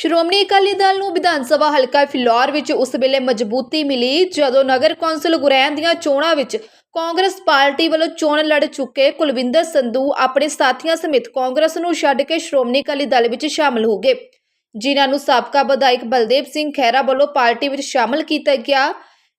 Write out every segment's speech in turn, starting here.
ਸ਼੍ਰੋਮਣੀ ਅਕਾਲੀ ਦਲ ਨੂੰ ਵਿਧਾਨ ਸਭਾ ਹਲਕਾ ਫਿਲੌਰ ਵਿੱਚ ਉਸ ਵੇਲੇ ਮਜ਼ਬੂਤੀ ਮਿਲੀ, ਜਦੋਂ ਨਗਰ ਕੌਂਸਲ ਗੁਰੈਣ ਦੀਆਂ ਚੋਣਾਂ ਵਿੱਚ ਕਾਂਗਰਸ ਪਾਰਟੀ ਵੱਲੋਂ ਚੋਣ ਲੜ ਚੁੱਕੇ ਕੁਲਵਿੰਦਰ ਸੰਧੂ ਆਪਣੇ ਸਾਥੀਆਂ ਸਮੇਤ ਕਾਂਗਰਸ ਨੂੰ ਛੱਡ ਕੇ ਸ਼੍ਰੋਮਣੀ ਅਕਾਲੀ ਦਲ ਵਿੱਚ ਸ਼ਾਮਲ ਹੋ ਗਏ। ਜਿਨ੍ਹਾਂ ਨੂੰ ਸਾਬਕਾ ਵਿਧਾਇਕ ਬਲਦੇਵ ਸਿੰਘ ਖਹਿਰਾ ਵੱਲੋਂ ਪਾਰਟੀ ਵਿੱਚ ਸ਼ਾਮਲ ਕੀਤਾ ਗਿਆ।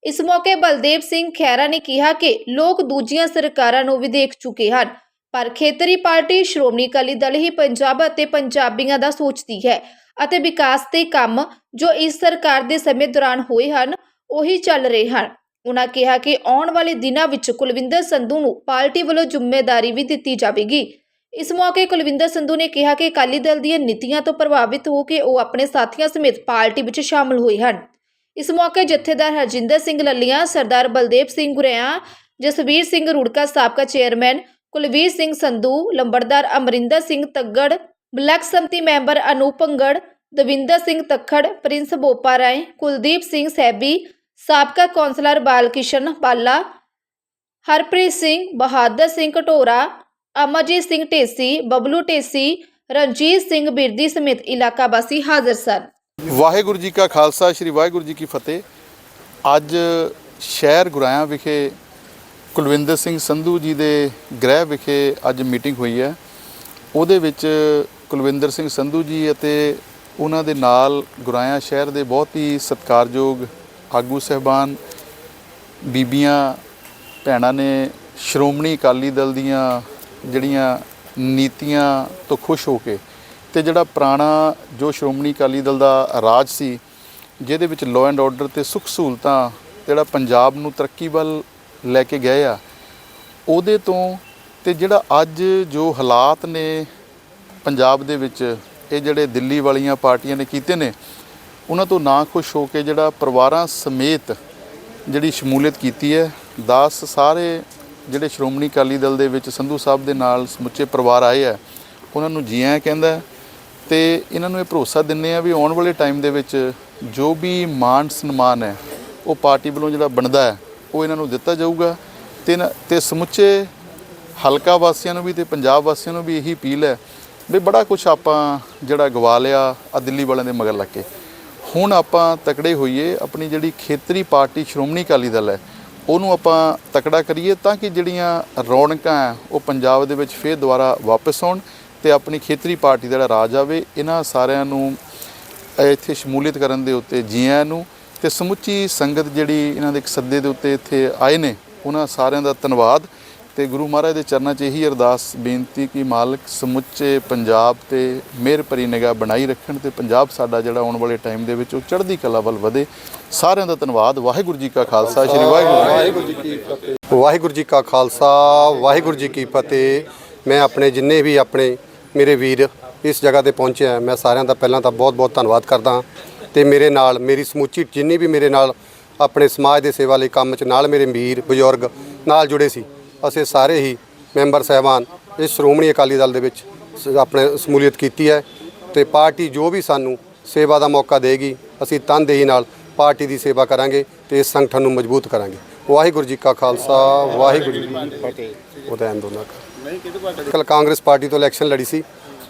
ਇਸ ਮੌਕੇ ਬਲਦੇਵ ਸਿੰਘ ਖਹਿਰਾ ਨੇ ਕਿਹਾ ਕਿ ਲੋਕ ਦੂਜੀਆਂ ਸਰਕਾਰਾਂ ਨੂੰ ਵੀ ਦੇਖ ਚੁੱਕੇ ਹਨ। ਪਰ ਖੇਤਰੀ ਪਾਰਟੀ ਸ਼੍ਰੋਮਣੀ ਅਕਾਲੀ ਦਲ ਹੀ ਪੰਜਾਬ ਅਤੇ ਪੰਜਾਬੀਆਂ ਦਾ ਸੋਚਦੀ ਹੈ ਅਤੇ ਵਿਕਾਸ ਦੇ ਕੰਮ ਜੋ ਇਸ ਸਰਕਾਰ ਦੇ ਸਮੇਂ ਦੌਰਾਨ ਹੋਏ ਹਨ, ਉਹੀ ਚੱਲ ਰਹੇ ਹਨ। ਉਹਨਾਂ ਕਿਹਾ ਕਿ ਆਉਣ ਵਾਲੇ ਦਿਨਾਂ ਵਿੱਚ ਕੁਲਵਿੰਦਰ ਸੰਧੂ ਨੂੰ ਪਾਰਟੀ ਵੱਲੋਂ ਜ਼ਿੰਮੇਵਾਰੀ ਵੀ ਦਿੱਤੀ ਜਾਵੇਗੀ। ਇਸ ਮੌਕੇ ਕੁਲਵਿੰਦਰ ਸੰਧੂ ਨੇ ਕਿਹਾ ਕਿ ਅਕਾਲੀ ਦਲ ਦੀਆਂ ਨੀਤੀਆਂ ਤੋਂ ਪ੍ਰਭਾਵਿਤ ਹੋ ਕੇ ਉਹ ਆਪਣੇ ਸਾਥੀਆਂ ਸਮੇਤ ਪਾਰਟੀ ਵਿੱਚ ਸ਼ਾਮਲ ਹੋਏ ਹਨ। ਇਸ ਮੌਕੇ ਜਥੇਦਾਰ ਹਰਜਿੰਦਰ ਸਿੰਘ ਲੱਲੀਆਂ, ਸਰਦਾਰ ਬਲਦੇਵ ਸਿੰਘ ਗੁਰਿਆ, ਜਸਵੀਰ ਸਿੰਘ ਰੁੜਕਾ, ਸਾਬਕਾ ਚੇਅਰਮੈਨ ਕੁਲਵੀਰ ਸਿੰਘ ਸੰਧੂ, ਲੰਬੜਦਾਰ ਅਮਰਿੰਦਰ ਸਿੰਘ ਤੱਗੜ, ਬਲੈਕ ਸੰਮਤੀ ਮੈਂਬਰ ਅਨੂਪ ਦਵਿੰਦਰ ਸਿੰਘ ਤਖੜ, ਪ੍ਰਿੰਸ ਬੋਪਾ ਰਾਏ, ਕੁਲਦੀਪ ਸਿੰਘ ਸੈਬੀ, ਸਾਬਕਾ ਕੌਂਸਲਰ ਬਾਲਕਿਸ਼ਨ ਬਾਲਾ, ਹਰਪ੍ਰੀਤ ਸਿੰਘ, ਬਹਾਦਰ ਸਿੰਘ ਘਟੋਰਾ ਅਮਰਜੀਤ ਸਿੰਘ ਢੇਸੀ, ਬਬਲੂ ਢੇਸੀ, ਰਣਜੀਤ ਸਿੰਘ ਬਿਰਦੀ ਸਮੇਤ ਇਲਾਕਾ ਵਾਸੀ ਹਾਜ਼ਰ ਸਨ। ਵਾਹਿਗੁਰੂ ਜੀ ਕਾ ਖਾਲਸਾ, ਸ੍ਰੀ ਵਾਹਿਗੁਰੂ ਜੀ ਕੀ ਫਤਿਹ। ਅੱਜ ਸ਼ਹਿਰ ਗੁਰਾਇਆ ਵਿਖੇ ਕੁਲਵਿੰਦਰ ਸਿੰਘ ਸੰਧੂ ਜੀ ਦੇ ਗ੍ਰਹਿ ਵਿਖੇ ਅੱਜ ਮੀਟਿੰਗ ਹੋਈ ਹੈ। ਉਹਦੇ ਵਿੱਚ ਕੁਲਵਿੰਦਰ ਸਿੰਘ ਸੰਧੂ ਜੀ ਅਤੇ ਉਹਨਾਂ ਦੇ ਨਾਲ ਗੁਰਾਇਆ ਸ਼ਹਿਰ ਦੇ ਬਹੁਤ ਹੀ ਸਤਿਕਾਰਯੋਗ ਆਗੂ ਸਹਿਬਾਨ ਬੀਬੀਆਂ, ਭੈਣਾਂ ਨੇ ਸ਼੍ਰੋਮਣੀ ਅਕਾਲੀ ਦਲ ਦੀਆਂ ਜਿਹੜੀਆਂ ਨੀਤੀਆਂ ਤੋਂ ਖੁਸ਼ ਹੋ ਕੇ ਤੇ ਜਿਹੜਾ ਪੁਰਾਣਾ ਜੋ ਸ਼੍ਰੋਮਣੀ ਅਕਾਲੀ ਦਲ ਦਾ ਰਾਜ ਸੀ, ਜਿਹਦੇ ਵਿੱਚ ਲਾਅ ਐਂਡ ਆਰਡਰ ਤੇ ਸੁੱਖ ਸਹੂਲਤਾਂ, ਜਿਹੜਾ ਪੰਜਾਬ ਨੂੰ ਤਰੱਕੀ ਵੱਲ ਲੈ ਕੇ ਗਏ ਆ। ਉਹਦੇ ਤੋਂ ਤੇ ਜਿਹੜਾ ਅੱਜ ਜੋ ਹਾਲਾਤ ਨੇ ਪੰਜਾਬ ਦੇ ਵਿੱਚ, ਇਹ ਜਿਹੜੇ ਦਿੱਲੀ ਵਾਲੀਆਂ ਪਾਰਟੀਆਂ ਨੇ ਕੀਤੇ ਨੇ, ਉਹਨਾਂ ਤੋਂ ਨਾ ਖੁਸ਼ ਹੋ ਕੇ ਜਿਹੜਾ ਪਰਿਵਾਰਾਂ ਸਮੇਤ ਜਿਹੜੀ ਸ਼ਮੂਲੀਅਤ ਕੀਤੀ ਹੈ 10 ਸਾਰੇ ਜਿਹੜੇ ਸ਼੍ਰੋਮਣੀ ਅਕਾਲੀ ਦਲ ਦੇ ਵਿੱਚ ਸੰਧੂ ਸਾਹਿਬ ਦੇ ਨਾਲ ਸਮੁੱਚੇ ਪਰਿਵਾਰ ਆਏ ਆ, ਉਹਨਾਂ ਨੂੰ ਜੀ ਆਇਆਂ ਕਹਿੰਦਾ ਹੈ। ਤੇ ਇਹਨਾਂ ਨੂੰ ਇਹ ਭਰੋਸਾ ਦਿੰਨੇ ਆ ਵੀ ਆਉਣ ਵਾਲੇ ਟਾਈਮ ਦੇ ਵਿੱਚ ਜੋ ਵੀ ਮਾਨ ਸਨਮਾਨ ਹੈ, ਉਹ ਪਾਰਟੀ ਵੱਲੋਂ ਜਿਹੜਾ ਬਣਦਾ ਹੈ ਉਹ ਇਹਨਾਂ ਨੂੰ ਦਿੱਤਾ ਜਾਊਗਾ ਤੇ ਤੇ ਸਮੁੱਚੇ ਹਲਕਾ ਵਾਸੀਆਂ ਨੂੰ ਵੀ ਤੇ ਪੰਜਾਬ ਵਾਸੀਆਂ ਨੂੰ ਵੀ ਇਹੀ ਅਪੀਲ ਹੈ ਵੀ ਬੜਾ ਕੁਝ ਆਪਾਂ ਜਿਹੜਾ ਗਵਾ ਲਿਆ ਆ ਦਿੱਲੀ ਵਾਲਿਆਂ ਦੇ ਮਗਰ ਲੱਗ ਕੇ। ਹੁਣ ਆਪਾਂ ਤਕੜੇ ਹੋਈਏ, ਆਪਣੀ ਜਿਹੜੀ ਖੇਤਰੀ ਪਾਰਟੀ ਸ਼੍ਰੋਮਣੀ ਅਕਾਲੀ ਦਲ ਹੈ, ਉਹਨੂੰ ਆਪਾਂ ਤਕੜਾ ਕਰੀਏ ਤਾਂ ਕਿ ਜਿਹੜੀਆਂ ਰੌਣਕਾਂ ਹੈ, ਉਹ ਪੰਜਾਬ ਦੇ ਵਿੱਚ ਫੇਰ ਦੁਬਾਰਾ ਵਾਪਸ ਆਉਣ ਤੇ ਆਪਣੀ ਖੇਤਰੀ ਪਾਰਟੀ ਦਾ ਰਾਜ ਆਵੇ, ਇਹਨਾਂ ਸਾਰਿਆਂ ਨੂੰ ਇੱਥੇ ਸ਼ਮੂਲੀਅਤ ਕਰਨ ਦੇ ਉੱਤੇ ਜੀਆਂ ਨੂੰ ਤੇ ਸਮੁੱਚੀ ਸੰਗਤ ਜਿਹੜੀ ਇਹਨਾਂ ਦੇ ਇੱਕ ਸੱਦੇ ਦੇ ਉੱਤੇ ਇੱਥੇ ਆਏ ਨੇ, ਉਹਨਾਂ ਸਾਰਿਆਂ ਦਾ ਧੰਨਵਾਦ ਤੇ ਗੁਰੂ ਮਹਾਰਾਜ ਦੇ ਚਰਨਾਂ 'ਚ ਇਹੀ ਅਰਦਾਸ ਬੇਨਤੀ ਕਿ ਮਾਲਕ ਸਮੁੱਚੇ ਪੰਜਾਬ ਤੇ ਮਿਹਰ ਭਰੀ ਨਿਗਾਹ ਬਣਾਈ ਰੱਖਣ ਤੇ ਪੰਜਾਬ ਸਾਡਾ ਜਿਹੜਾ ਆਉਣ ਵਾਲੇ ਟਾਈਮ ਦੇ ਵਿੱਚ ਉਹ ਚੜ੍ਹਦੀ ਕਲਾ ਵੱਲ ਵਧੇ। ਸਾਰਿਆਂ ਦਾ ਧੰਨਵਾਦ। ਵਾਹਿਗੁਰੂ ਜੀ ਕਾ ਖਾਲਸਾ। ਸ੍ਰੀ ਵਾਹਿਗੁਰੂ ਜੀ ਕੀ ਫਤਿਹ। ਵਾਹਿਗੁਰੂ ਜੀ ਕਾ ਖਾਲਸਾ। ਵਾਹਿਗੁਰੂ ਜੀ ਕੀ ਫਤਿਹ। ਮੈਂ ਆਪਣੇ ਜਿੰਨੇ ਵੀ ਆਪਣੇ ਮੇਰੇ ਵੀਰ ਇਸ ਜਗ੍ਹਾ ਤੇ ਪਹੁੰਚਿਆ ਮੈਂ ਸਾਰਿਆਂ ਦਾ ਪਹਿਲਾਂ ਤਾਂ ਬਹੁਤ-ਬਹੁਤ ਧੰਨਵਾਦ ਕਰਦਾ ਹਾਂ। ਤੇ ਮੇਰੇ ਨਾਲ, ਮੇਰੀ ਸਮੁੱਚੀ ਜਿੰਨੀ ਵੀ ਮੇਰੇ ਨਾਲ ਆਪਣੇ ਸਮਾਜ ਦੇ ਸੇਵਾ ਲਈ ਕੰਮ 'ਚ ਨਾਲ ਮੇਰੇ ਵੀਰ ਬਜ਼ੁਰਗ ਨਾਲ ਜੁੜੇ ਸੀ, ਅਸੀਂ ਸਾਰੇ ਹੀ ਮੈਂਬਰ ਸਹਿਬਾਨ ਇਸ ਸ਼੍ਰੋਮਣੀ ਅਕਾਲੀ ਦਲ ਦੇ ਵਿੱਚ ਸ- ਆਪਣੇ ਸਮੂਲੀਅਤ ਕੀਤੀ ਹੈ ਤੇ ਪਾਰਟੀ ਜੋ ਵੀ ਸਾਨੂੰ ਸੇਵਾ ਦਾ ਮੌਕਾ ਦੇਗੀ, ਅਸੀਂ ਤਨਦੇਹੀ ਨਾਲ ਪਾਰਟੀ ਦੀ ਸੇਵਾ ਕਰਾਂਗੇ ਤੇ ਇਸ ਸੰਗਠਨ ਨੂੰ ਮਜ਼ਬੂਤ ਕਰਾਂਗੇ। ਵਾਹਿਗੁਰੂ ਜੀ ਕਾ ਖਾਲਸਾ, ਵਾਹਿਗੁਰੂ ਜੀ ਕੀ ਫਤਿਹ। ਉਹਦਾ ਐਨ ਦੋਨਾਂ ਦਾ। ਕੱਲ ਕਾਂਗਰਸ ਪਾਰਟੀ ਤੋਂ ਇਲੈਕਸ਼ਨ ਲੜੀ ਸੀ,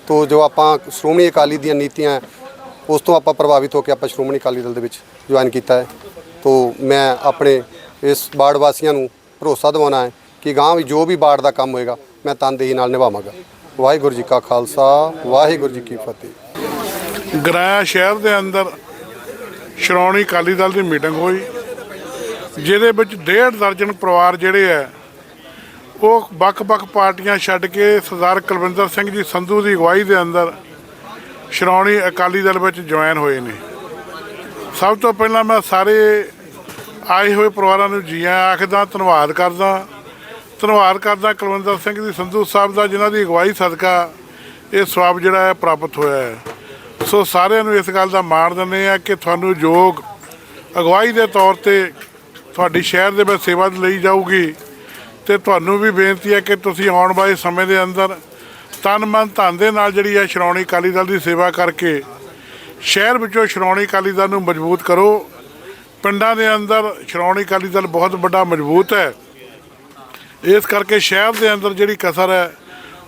ਤੋਂ ਜੋ ਆਪਾਂ ਸ਼੍ਰੋਮਣੀ ਅਕਾਲੀ ਦੀਆਂ ਨੀਤੀਆਂ ਉਸ ਤੋਂ ਆਪਾਂ ਪ੍ਰਭਾਵਿਤ ਹੋ ਕੇ ਆਪਾਂ ਸ਼੍ਰੋਮਣੀ ਅਕਾਲੀ ਦਲ ਦੇ ਵਿੱਚ ਜੁਆਇਨ ਕੀਤਾ ਹੈ। ਤੋਂ ਮੈਂ ਆਪਣੇ ਇਸ ਬਾੜ ਵਾਸੀਆਂ ਨੂੰ ਭਰੋਸਾ ਦਿਵਾਉਣਾ ਹੈ ਕਿ ਗਾਂ ਵੀ ਜੋ ਵੀ ਬਾੜ ਦਾ ਕੰਮ ਹੋਏਗਾ, ਮੈਂ ਤਨਦੇਹੀ ਨਾਲ ਨਿਭਾਵਾਂਗਾ। ਵਾਹਿਗੁਰੂ ਜੀ ਕਾ ਖਾਲਸਾ, ਵਾਹਿਗੁਰੂ ਜੀ ਕੀ ਫਤਿਹ। ਗਰਾਇਆ ਸ਼ਹਿਰ ਦੇ ਅੰਦਰ ਸ਼੍ਰੋਮਣੀ ਅਕਾਲੀ ਦਲ ਦੀ ਮੀਟਿੰਗ ਹੋਈ, ਜਿਹਦੇ ਵਿੱਚ ਡੇਢ ਦਰਜਨ ਪਰਿਵਾਰ ਜਿਹੜੇ ਆ ਉਹ ਵੱਖ-ਵੱਖ ਪਾਰਟੀਆਂ ਛੱਡ ਕੇ ਸਰਦਾਰ ਕੁਲਵਿੰਦਰ ਸਿੰਘ ਜੀ ਸੰਧੂ ਦੀ ਅਗਵਾਈ ਦੇ ਅੰਦਰ ਸ਼੍ਰੋਮਣੀ ਅਕਾਲੀ ਦਲ ਵਿੱਚ ਜੁਆਇਨ ਹੋਏ ਨੇ। ਸਭ ਤੋਂ ਪਹਿਲਾਂ ਮੈਂ ਸਾਰੇ ਆਏ ਹੋਏ ਪਰਿਵਾਰਾਂ ਨੂੰ ਜੀ ਆਇਆਂ ਆਖਦਾ, ਧੰਨਵਾਦ ਕਰਦਾ। ਧੰਨਵਾਦ ਕਰਦਾ ਕੁਲਵਿੰਦਰ ਸਿੰਘ ਜੀ, ਸੰਧੂ ਸਾਹਿਬ ਦਾ, ਜਿਨ੍ਹਾਂ ਦੀ ਅਗਵਾਈ ਸਦਕਾ ਇਹ ਸਵਾਬ ਜਿਹੜਾ ਹੈ ਪ੍ਰਾਪਤ ਹੋਇਆ ਹੈ। ਸੋ ਸਾਰਿਆਂ ਨੂੰ ਇਸ ਗੱਲ ਦਾ ਮਾਣ ਦਿੰਦੇ ਆ ਕਿ ਤੁਹਾਨੂੰ ਯੋਗ ਅਗਵਾਈ ਦੇ ਤੌਰ ਤੇ ਤੁਹਾਡੀ ਸ਼ਹਿਰ ਦੇ ਵਿੱਚ ਸੇਵਾ ਲਈ ਜਾਊਗੀ। ਤੇ ਤੁਹਾਨੂੰ ਵੀ ਬੇਨਤੀ ਹੈ ਕਿ ਤੁਸੀਂ ਆਉਣ ਵਾਲੇ ਸਮੇਂ ਦੇ ਅੰਦਰ ਤਨ ਮਨ ਧਨ ਦੇ ਨਾਲ ਜਿਹੜੀ ਹੈ ਸ਼੍ਰੋਮਣੀ ਅਕਾਲੀ ਦਲ ਦੀ ਸੇਵਾ ਕਰਕੇ ਸ਼ਹਿਰ ਵਿੱਚੋਂ ਸ਼੍ਰੋਮਣੀ ਅਕਾਲੀ ਦਲ ਨੂੰ ਮਜ਼ਬੂਤ ਕਰੋ। ਪਿੰਡਾਂ ਦੇ ਅੰਦਰ ਸ਼੍ਰੋਮਣੀ ਅਕਾਲੀ ਦਲ ਬਹੁਤ ਵੱਡਾ ਮਜ਼ਬੂਤ ਹੈ। ਇਸ ਕਰਕੇ ਸ਼ਹਿਰ ਦੇ ਅੰਦਰ ਜਿਹੜੀ ਕਸਰ ਹੈ,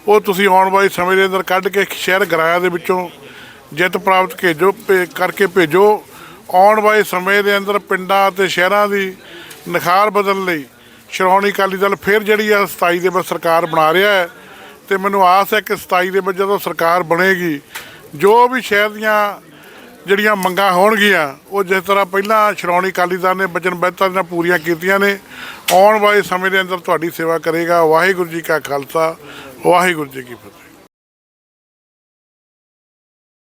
ਉਹ ਤੁਸੀਂ ਆਉਣ ਵਾਲੇ ਸਮੇਂ ਦੇ ਅੰਦਰ ਕੱਢ ਕੇ ਸ਼ਹਿਰ ਗਰਾਇਆ ਦੇ ਵਿੱਚੋਂ ਜਿੱਤ ਪ੍ਰਾਪਤ ਭੇਜੋ, ਭੇ- ਕਰਕੇ ਭੇਜੋ। ਆਉਣ ਵਾਲੇ ਸਮੇਂ ਦੇ ਅੰਦਰ ਪਿੰਡਾਂ ਅਤੇ ਸ਼ਹਿਰਾਂ ਦੀ ਨਿਖਾਰ ਬਦਲਣ ਲਈ ਸ਼੍ਰੋਮਣੀ ਅਕਾਲੀ ਦਲ ਫਿਰ ਜਿਹੜੀ ਆ 27 ਦੇ ਵਿੱਚ ਸਰਕਾਰ ਬਣਾ ਰਿਹਾ ਹੈ। ਤੇ ਮੈਨੂੰ ਆਸ ਹੈ ਕਿ 27 ਦੇ ਵਿੱਚ ਜਦੋਂ ਸਰਕਾਰ ਬਣੇਗੀ, ਜੋ ਵੀ ਸ਼ਹਿਰ ਦੀਆਂ ਜਿਹੜੀਆਂ ਮੰਗਾਂ ਹੋਣਗੀਆਂ, ਉਹ ਜਿਸ ਤਰ੍ਹਾਂ ਪਹਿਲਾਂ ਸ਼੍ਰੋਮਣੀ ਅਕਾਲੀ ਦਲ ਨੇ ਵਚਨਬੱਧਤਾ ਨਾਲ ਪੂਰੀਆਂ ਕੀਤੀਆਂ ਨੇ, ਆਉਣ ਵਾਲੇ ਸਮੇਂ ਦੇ ਅੰਦਰ ਤੁਹਾਡੀ ਸੇਵਾ ਕਰੇਗਾ। ਵਾਹਿਗੁਰੂ ਜੀ ਕਾ ਖਾਲਸਾ, ਵਾਹਿਗੁਰੂ ਜੀ ਕੀ ਫਤਿਹ।